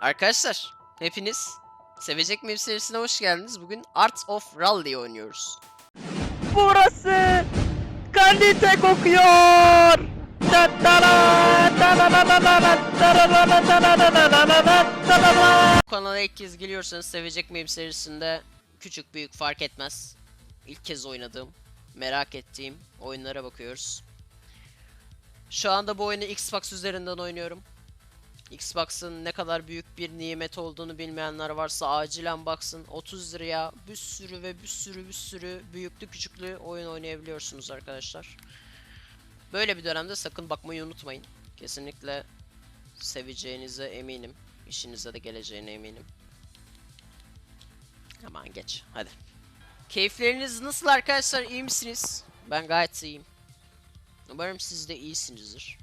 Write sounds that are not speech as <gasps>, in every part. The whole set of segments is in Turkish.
Arkadaşlar hepiniz Sevecek Miyim serisine hoş geldiniz. Bugün Art of Rally oynuyoruz. Burası kalite kokuyor. Bu kanala ilk kez geliyorsanız Sevecek Miyim serisinde küçük büyük fark etmez. İlk kez oynadığım, merak ettiğim oyunlara bakıyoruz. Şu anda bu oyunu Xbox üzerinden oynuyorum. Xbox'ın ne kadar büyük bir nimet olduğunu bilmeyenler varsa acilen baksın. 30 liraya bir sürü ve bir sürü bir sürü büyüklü küçüklü oyun oynayabiliyorsunuz arkadaşlar. Böyle bir dönemde sakın bakmayı unutmayın. Kesinlikle seveceğinize eminim. İşinize de geleceğine eminim. Aman geç hadi. Keyifleriniz nasıl arkadaşlar iyi misiniz? Ben gayet iyiyim. Umarım siz de iyisinizdir.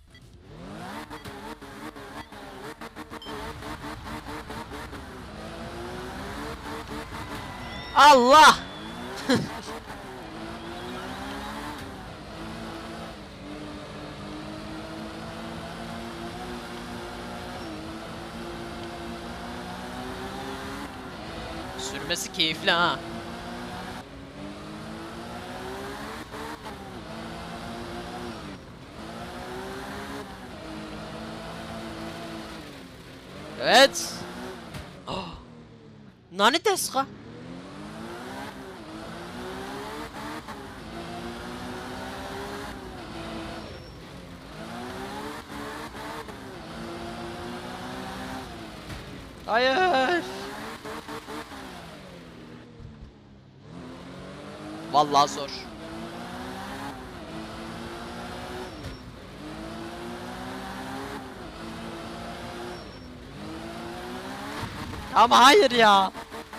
Allah! <laughs> Sürmesi keyifli ha. Evet. <gasps> Nani desu ka? Hayır. Vallahi zor. Ama hayır ya.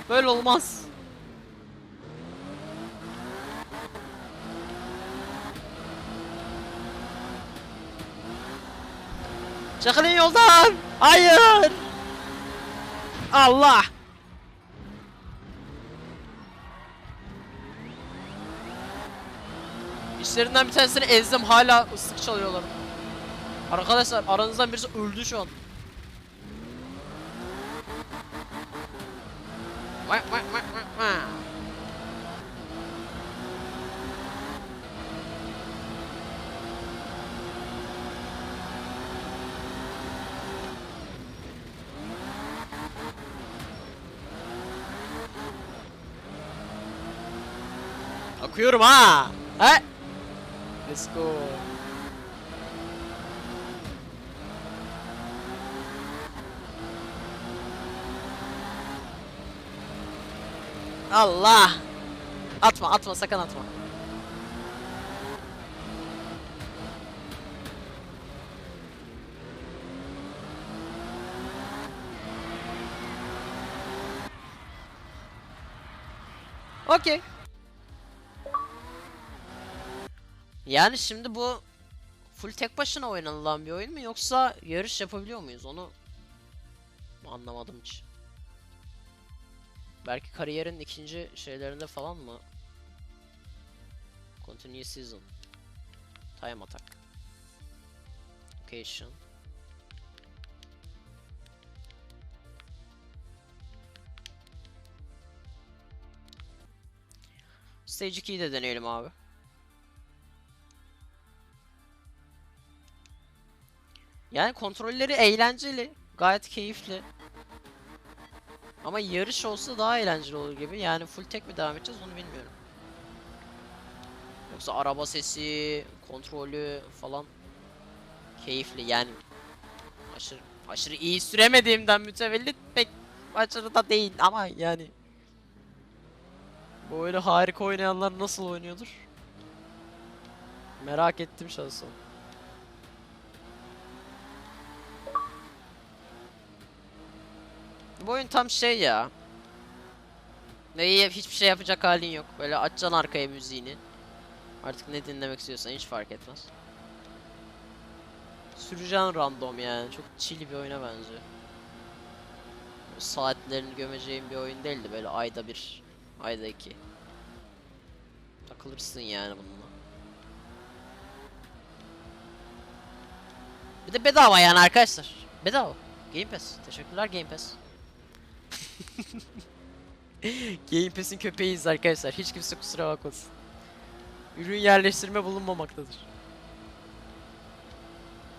Böyle olmaz. Çakılın yoldan. Hayır. Allah. İşlerinden bir tanesini ezdim hala ıslık çalıyorlar. Arkadaşlar aranızdan birisi öldü şu an. Vay vay vay vay vay. Akıyorum ha. He? Let's go. Allah. Atma atma sakın atma. Okey. Yani şimdi bu full tek başına oynanılan bir oyun mu yoksa yarış yapabiliyor muyuz onu anlamadım hiç. Belki kariyerin ikinci şeylerinde falan mı? Continue season. Time attack. Location. Stage 2'yi de deneyelim abi. Yani kontrolleri eğlenceli, gayet keyifli. Ama yarış olsa daha eğlenceli olur gibi. Yani full tek mi devam edeceğiz onu bilmiyorum. Yoksa araba sesi, kontrolü falan keyifli yani. Aşırı aşırı iyi süremediğimden mütevellit pek aşırı da değil ama yani. Bu öyle harika oynayanlar nasıl oynuyordur? Merak ettim şahsen. Bu oyun tam şey ya. Ve iyi, hiçbir şey yapacak halin yok. Böyle açacaksın arkaya müziğini. Artık ne dinlemek istiyorsan hiç fark etmez. Süreceğin random yani. Çok chill bir oyuna benziyor. Böyle saatlerini gömeceğin bir oyun değildi. Böyle ayda bir, ayda iki. Takılırsın yani bununla. Bir de bedava yani arkadaşlar. Bedava. Game Pass. Teşekkürler Game Pass. Game Pass'in köpeğiyiz arkadaşlar. Hiç kimse kusura bakmasın. Ürün yerleştirme bulunmamaktadır.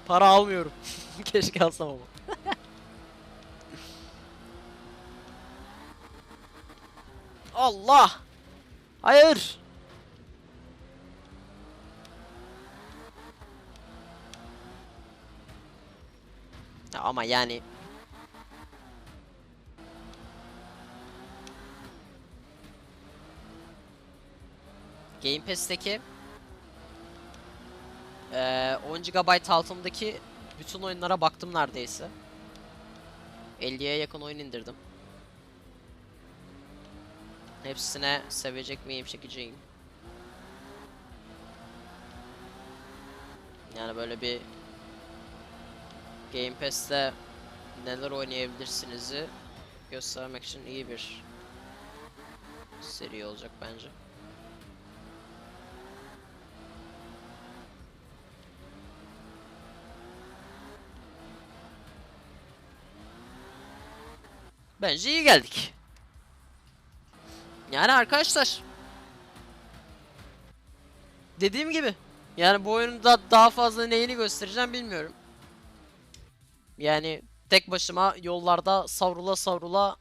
Para almıyorum. <laughs> Keşke alsam ama. <laughs> Allah! Hayır! Ama yani Game Pass'teki eee 10 GB altındaki bütün oyunlara baktım neredeyse. 50'ye yakın oyun indirdim. Hepsine sevecek miyim, çekeceğim. Yani böyle bir Game Pass'te neler oynayabilirsinizi göstermek için iyi bir seri olacak bence. Bence iyi geldik. Yani arkadaşlar. Dediğim gibi. Yani bu oyunda daha fazla neyini göstereceğim bilmiyorum. Yani tek başıma yollarda savrula savrula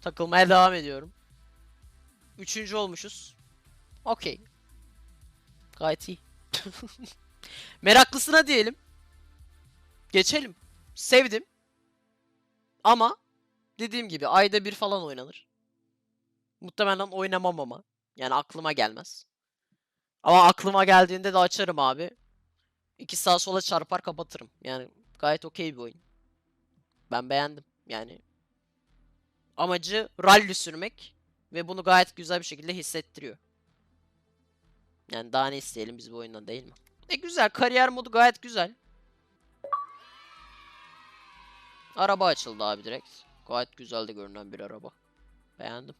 takılmaya devam ediyorum. Üçüncü olmuşuz. Okey. Gayet iyi. <laughs> Meraklısına diyelim. Geçelim. Sevdim. Ama dediğim gibi ayda bir falan oynanır. Muhtemelen oynamam ama. Yani aklıma gelmez. Ama aklıma geldiğinde de açarım abi. İki sağa sola çarpar kapatırım. Yani gayet okey bir oyun. Ben beğendim. Yani amacı rally sürmek ve bunu gayet güzel bir şekilde hissettiriyor. Yani daha ne isteyelim biz bu oyundan değil mi? E güzel. Kariyer modu gayet güzel. Araba açıldı abi direkt. Gayet güzel de görünen bir araba. Beğendim.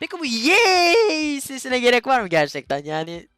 Peki bu yay sesine gerek var mı gerçekten? Yani